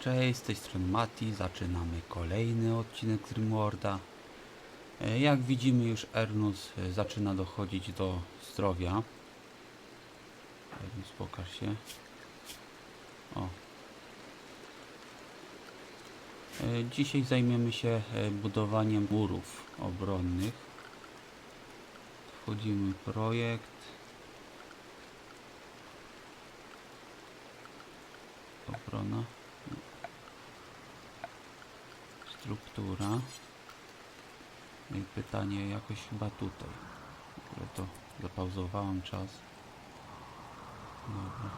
Cześć, z tej strony Mati, zaczynamy kolejny odcinek z Rimworlda. E, Jak widzimy już Ernus e, zaczyna dochodzić do zdrowia. Ernus pokaż się. O. E, Dzisiaj zajmiemy się budowaniem murów obronnych. Wchodzimy w projekt. Obrona. Struktura. No I pytanie jakoś chyba tutaj. W to zapauzowałem czas. Dobra.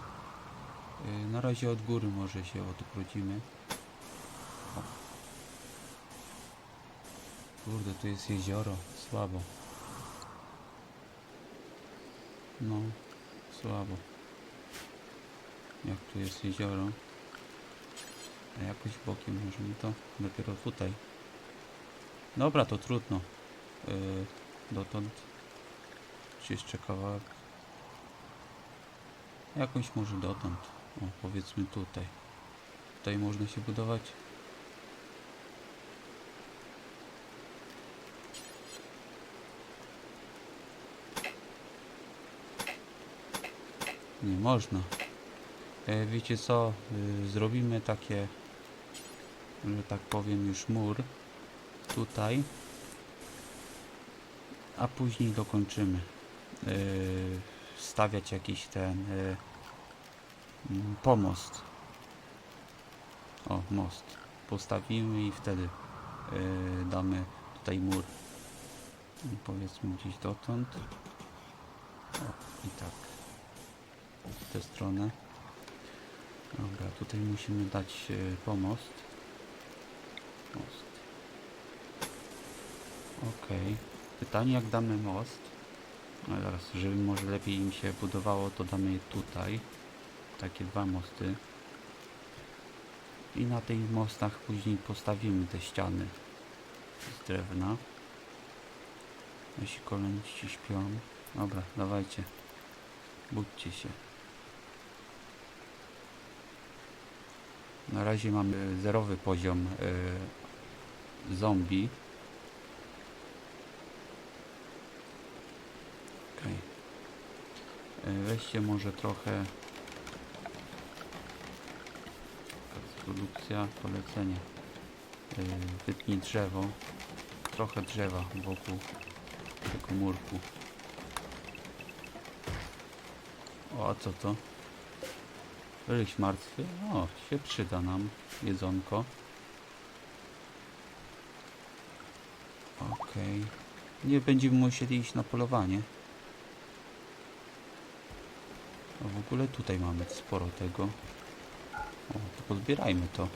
Yy, na razie od góry może się odwrócimy. Kurde, tu jest jezioro. Słabo. No, słabo. Jak tu jest jezioro. A jakoś bokiem możemy to dopiero tutaj. Dobra, to trudno. Yy, dotąd. Jeszcze kawałek? Jakoś może dotąd. O, powiedzmy tutaj. Tutaj można się budować. Nie można. E, wiecie co? Y, zrobimy takie, że tak powiem, już mur tutaj, a później dokończymy. Y, stawiać jakiś ten y, mm, pomost. O, most. Postawimy i wtedy y, damy tutaj mur. I powiedzmy gdzieś dotąd. O, i tak. W tę stronę. Dobra, tutaj musimy dać e, pomost. Most. Okej. Pytanie jak damy most. No zaraz, żeby może lepiej im się budowało, to damy je tutaj. Takie dwa mosty. I na tych mostach później postawimy te ściany z drewna. Nasi koloniści śpią. Dobra, dawajcie. Budźcie się. Na razie mamy zerowy poziom y, zombie. Okej. Y, Weźcie może trochę produkcja, polecenie. Y, Wytnij drzewo. Trochę drzewa wokół tego murku. O, a co to? Ryś martwy. O, się przyda nam jedzonko. Okej. Nie będziemy musieli iść na polowanie. A w ogóle tutaj mamy sporo tego. O, to pozbierajmy to. O.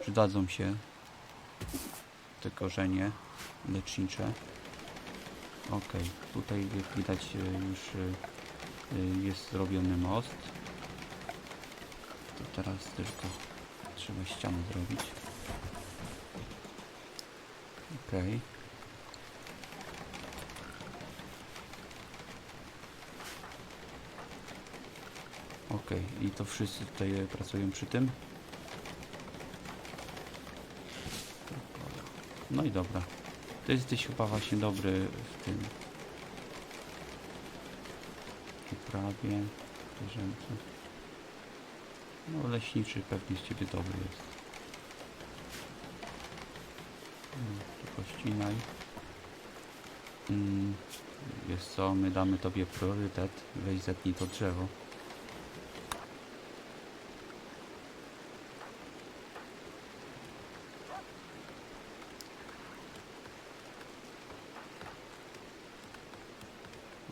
Przydadzą się te korzenie lecznicze. Okej, tutaj jak widać e, już e, e, jest zrobiony most. To teraz tylko trzeba ścianę zrobić. Okej. Okej, i to wszyscy tutaj e, pracują przy tym? No i dobra. To jesteś chyba właśnie dobry w tym uprawie zwierzęcym. No leśniczy pewnie z ciebie dobry jest. Pościnaj. Mm, wiesz co, my damy tobie priorytet. Weź zetnij to drzewo.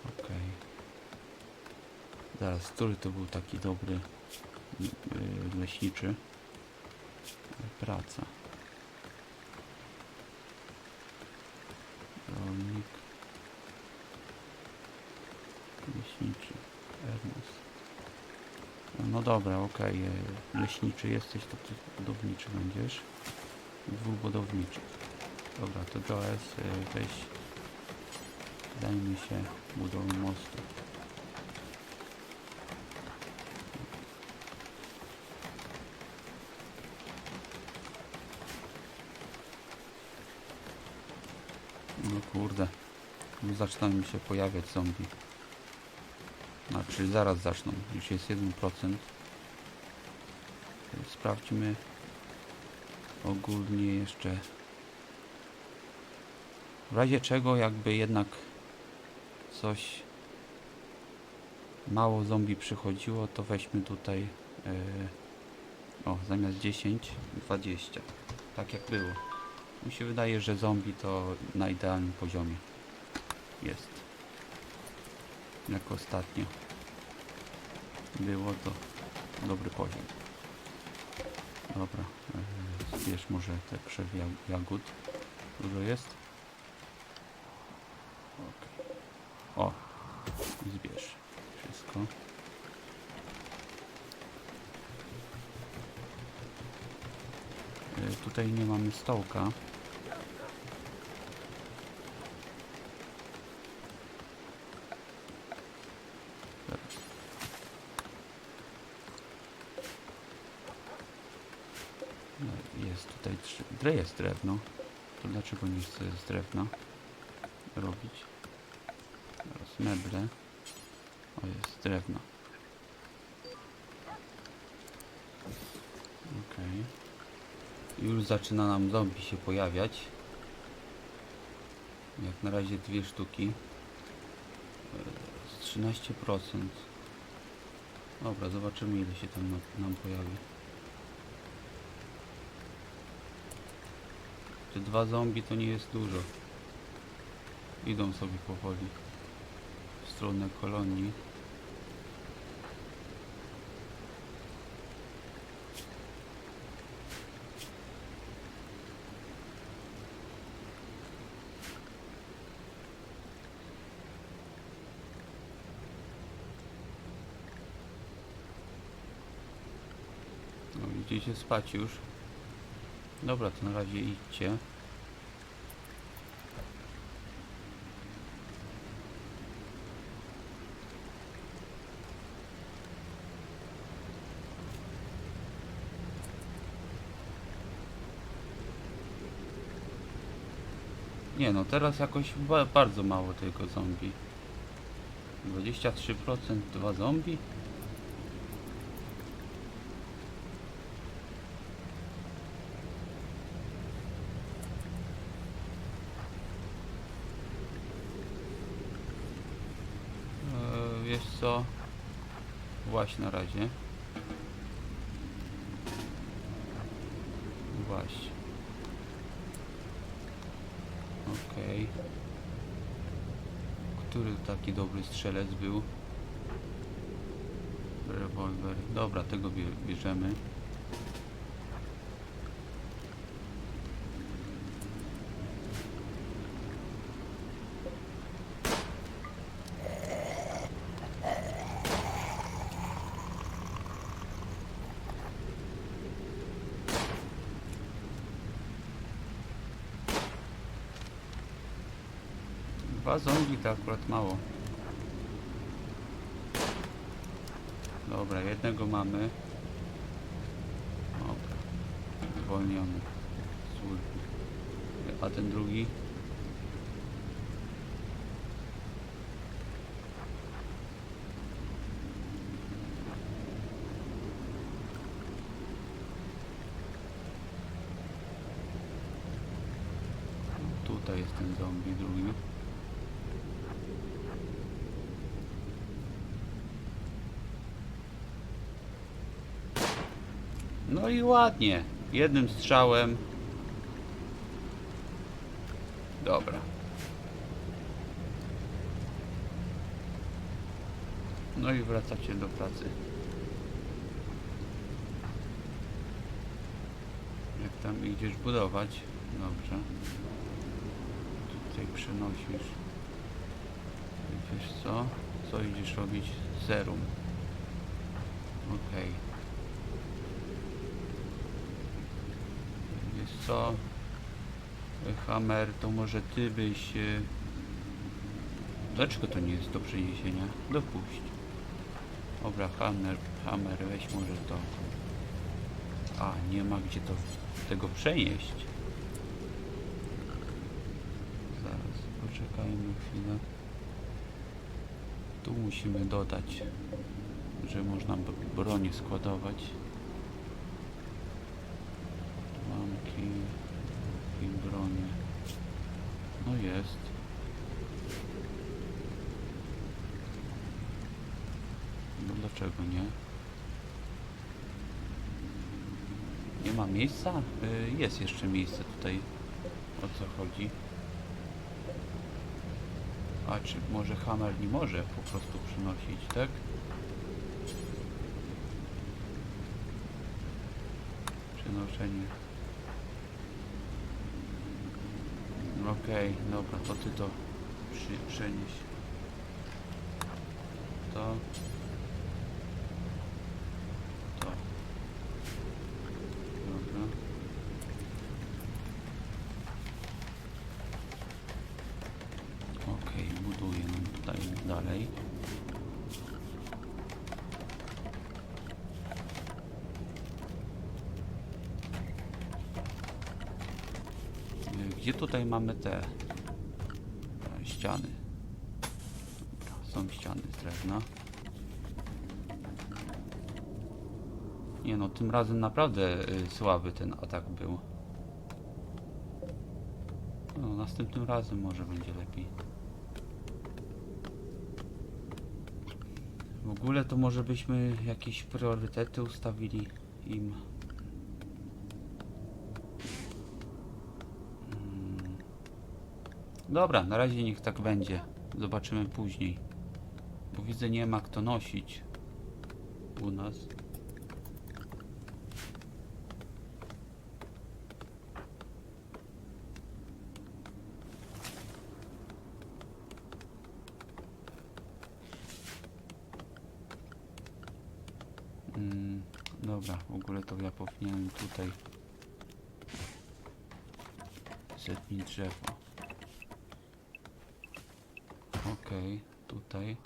Okej. Zaraz, który to był taki dobry yy, leśniczy? Praca. Rolnik. Leśniczy. Ernest. No dobra, okej. yy, Leśniczy jesteś, to ty budowniczy będziesz. Dwóch budowniczych. Dobra, to Joes, yy, weź Zajmij się budową mostu. Kurde. Już zaczynają mi się pojawiać zombie. Znaczy zaraz zaczną. Już jest 1%. Sprawdźmy ogólnie jeszcze w razie czego jakby jednak coś mało zombie przychodziło, to weźmy tutaj e, o, zamiast 10, 20. Tak jak było. Mi się wydaje, że zombie to na idealnym poziomie jest. Jak ostatnio było to dobry poziom. Dobra, e, zbierz może te krzew ja- jagód. Dużo jest? Okej. O, zbierz wszystko. E, Tutaj nie mamy stołka. Zaraz. No, Jest tutaj trzy. Dre jest drewno. To dlaczego nie chcę z drewna robić? Teraz meble. O, jest drewno. Okej. Już zaczyna nam zombie się pojawiać. Jak na razie dwie sztuki. Z 13%. Dobra, zobaczymy ile się tam nam pojawi. Te dwa zombie to nie jest dużo. Idą sobie powoli w stronę kolonii. No idziecie spać już. Dobra, to na razie idźcie. Nie no, teraz jakoś ba bardzo mało tego zombie. 23% dwa zombie? Wiesz co? Właśnie na razie. Właśnie. Okej. Który taki dobry strzelec był? Rewolwer. Dobra, tego bie bierzemy. Dwa zombie to akurat mało. Dobra, jednego mamy. Dobra. Zwolniony. Służby. A ten drugi? Tutaj jest ten zombie drugi. No i ładnie. Jednym strzałem. Dobra. No i wracacie do pracy. Jak tam idziesz budować? Dobrze. Tutaj przenosisz. Wiesz co? Co idziesz robić? Serum. Okej. Wiesz co? Hammer, to może ty byś... e, Dlaczego to nie jest do przeniesienia? Dopuść. Dobra, Hammer, Hammer, weź może to. A, nie ma gdzie to tego przenieść. Zaraz, Poczekajmy chwilę. Tu musimy dodać, że można b- bronię składować. Łamki i bronie. No jest. No dlaczego nie? Nie ma miejsca? Y, Jest jeszcze miejsce tutaj. O co chodzi? A czy może hammer nie może po prostu przynosić, tak? Przenoszenie. Okej, dobra, to ty to przy, przenieś. To. To. Dobra. Okej, buduję nam tutaj dalej. Y, Gdzie tutaj mamy te e, ściany? Są ściany z drewna. Nie no, tym razem naprawdę y, słaby ten atak był. No, następnym razem może będzie lepiej. W ogóle to może byśmy jakieś priorytety ustawili im. Mm. Dobra, na razie niech tak będzie. Zobaczymy później. Bo widzę nie ma kto nosić u nas. Mm, dobra, w ogóle to ja powinienem tutaj zetnić drzewo. Okej, tutaj.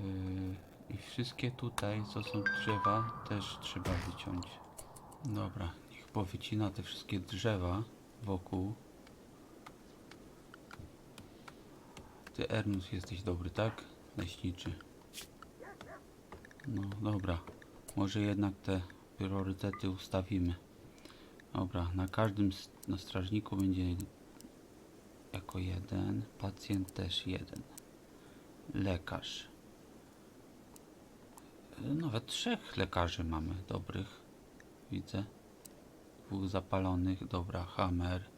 Yy, I wszystkie tutaj, co są drzewa, też trzeba wyciąć. Dobra, niech powycina te wszystkie drzewa wokół. Ty Ernus jesteś dobry, tak? Leśniczy. No dobra, może jednak te priorytety ustawimy. Dobra, na każdym na strażniku będzie jako jeden, pacjent też jeden, lekarz. Nawet trzech lekarzy mamy dobrych, widzę. Dwóch zapalonych, dobra, hammer.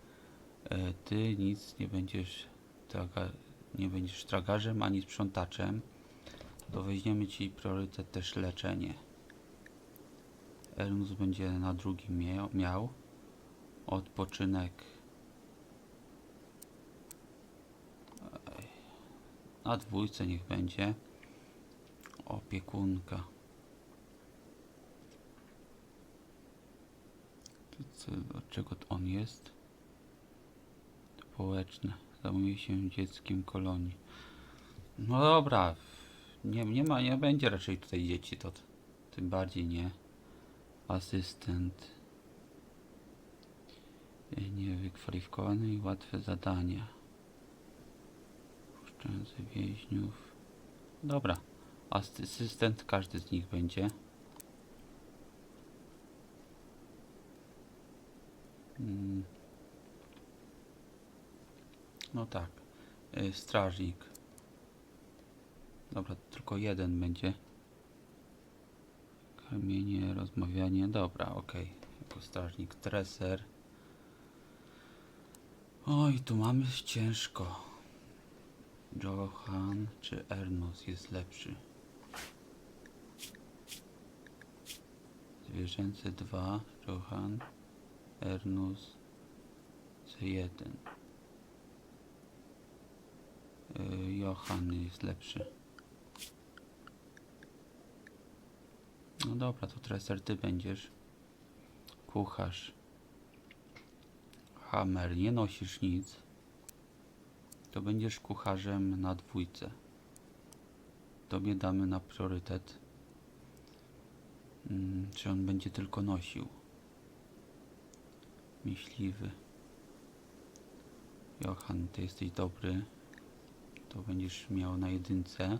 E, Ty nic nie będziesz, traga, nie będziesz tragarzem ani sprzątaczem to weźmiemy ci priorytet też leczenie. Elmus będzie na drugim miał. Odpoczynek. Na dwójce niech będzie. Opiekunka. Od czego on jest? Społeczne. Zajmuje się dzieckiem kolonii. No dobra. Nie, nie ma, nie będzie raczej tutaj dzieci, to tym bardziej nie. Asystent. Niewykwalifikowany i łatwe zadania. Puszczający więźniów. Dobra. Asystent każdy z nich będzie. Mm. No tak. Y, Strażnik. Dobra, tylko jeden będzie. Kamienie, rozmawianie. Dobra, okej. Jako strażnik treser. Oj, tu mamy ciężko. Johan czy Ernus jest lepszy? Zwierzęce 2, Johan, Ernus C1. Y, Johan jest lepszy. No dobra, to treser ty będziesz. Kucharz. Hammer, nie nosisz nic. To będziesz kucharzem na dwójce. Tobie damy na priorytet. Mm, czy on będzie tylko nosił? Myśliwy. Johan, ty jesteś dobry. To będziesz miał na jedynce.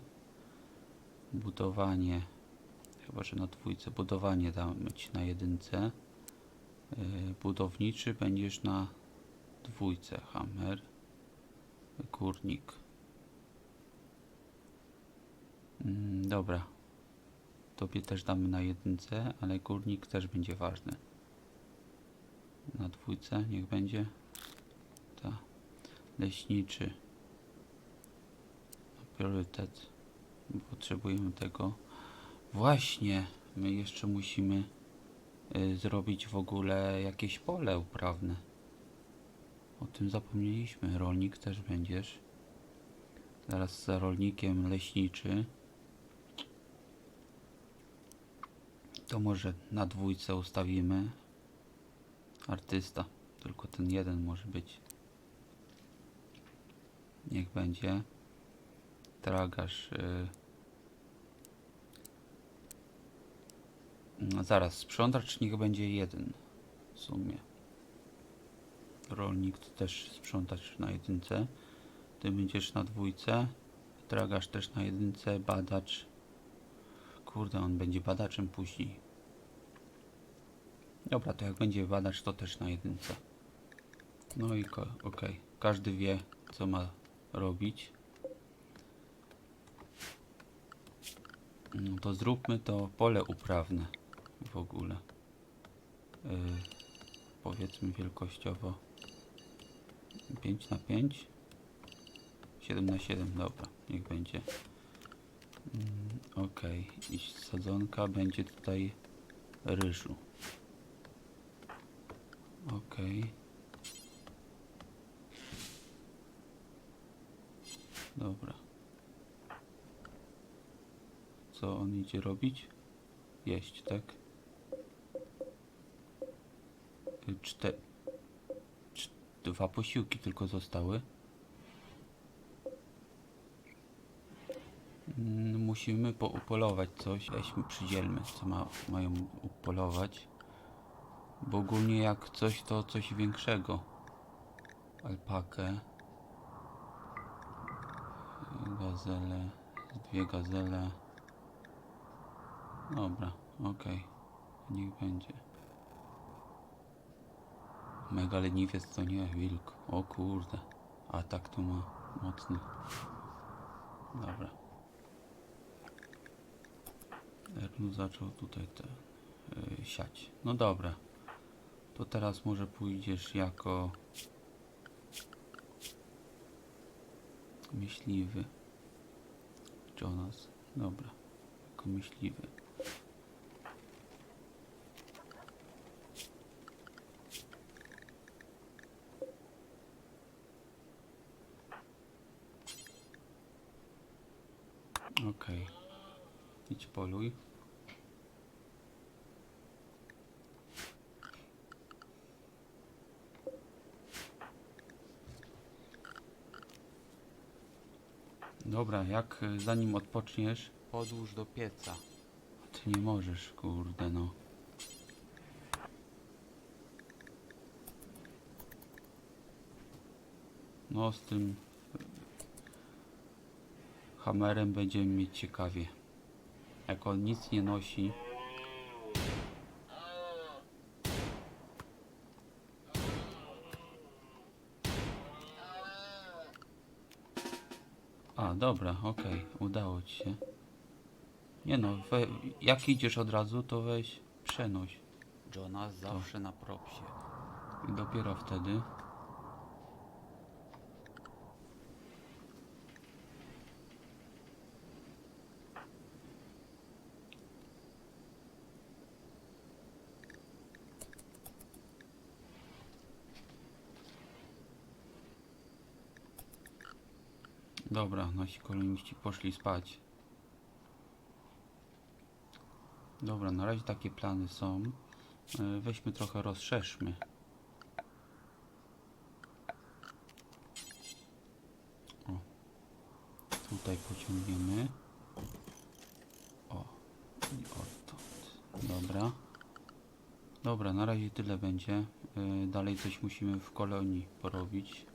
Budowanie. Chyba, że na dwójce. Budowanie damy ci na jedynce. Yy, budowniczy będziesz na dwójce. Hammer. Górnik. Mm, dobra. Tobie też damy na jedynce, ale górnik też będzie ważny. Na dwójce niech będzie. Ta. Leśniczy. Priorytet. Potrzebujemy tego. Właśnie, my jeszcze musimy y, zrobić w ogóle jakieś pole uprawne. O tym zapomnieliśmy. Rolnik też będziesz. Zaraz za rolnikiem leśniczy. To może na dwójce ustawimy. Artysta. Tylko ten jeden może być. Niech będzie. Tragarz. y. No, zaraz, sprzątacz niech będzie jeden. W sumie. Rolnik też sprzątacz na jedynce. Ty będziesz na dwójce. Tragarz też na jedynce. Badacz. Kurde, on będzie badaczem później. Dobra, to jak będzie badacz, to też na jedynce. No i okej. Każdy wie, co ma robić. No to zróbmy to pole uprawne w ogóle. Yy, powiedzmy wielkościowo 5 na 5 7 na 7, dobra, niech będzie. Mm, Okej, i sadzonka będzie tutaj ryżu. Okej. Dobra. Co on idzie robić? Jeść, tak? Y, Czte... cz- Dwa posiłki tylko zostały. Mm, Musimy po upolować coś. Weźmy, przydzielmy, co ma, mają upolować. Bo ogólnie jak coś, to coś większego. Alpakę. Gazele. Dwie gazele. Dobra, okej. Niech będzie. Mega leniwiec to nie wilk. O kurde. A tak to ma mocny. Dobra. Ernu zaczął tutaj te y, siać. No dobra. To teraz może pójdziesz jako myśliwy. Jonas. Dobra. Jako myśliwy. Okej. Idź poluj. Dobra, jak y, zanim odpoczniesz, podłóż do pieca. Ty nie możesz, kurde no. No z tym hamerem będziemy mieć ciekawie. Jak on nic nie nosi. A, dobra, okej, udało ci się. Nie no, we, jak idziesz od razu, to weź przenoś. Jonas zawsze na propsie. I dopiero wtedy. Dobra, nasi koloniści poszli spać. Dobra, na razie takie plany są. E, Weźmy trochę rozszerzmy. O. Tutaj pociągniemy. O. I odtąd. Dobra. Dobra, na razie tyle będzie. E, Dalej coś musimy w kolonii porobić.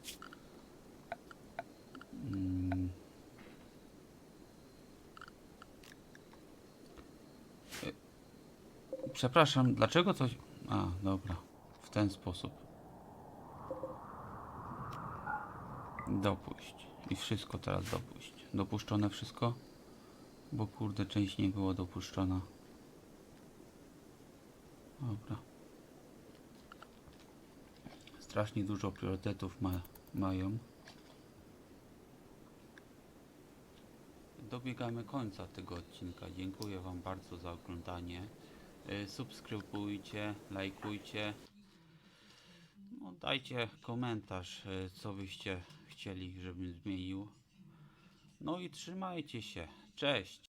Przepraszam, dlaczego coś... A, dobra. W ten sposób. Dopuść. I wszystko teraz dopuść. Dopuszczone wszystko? Bo kurde, część nie było dopuszczona. Dobra. Strasznie dużo priorytetów ma, mają. Dobiegamy końca tego odcinka. Dziękuję Wam bardzo za oglądanie. Y, Subskrybujcie, lajkujcie. No, dajcie komentarz, y, co byście chcieli, żebym zmienił. No i trzymajcie się. Cześć!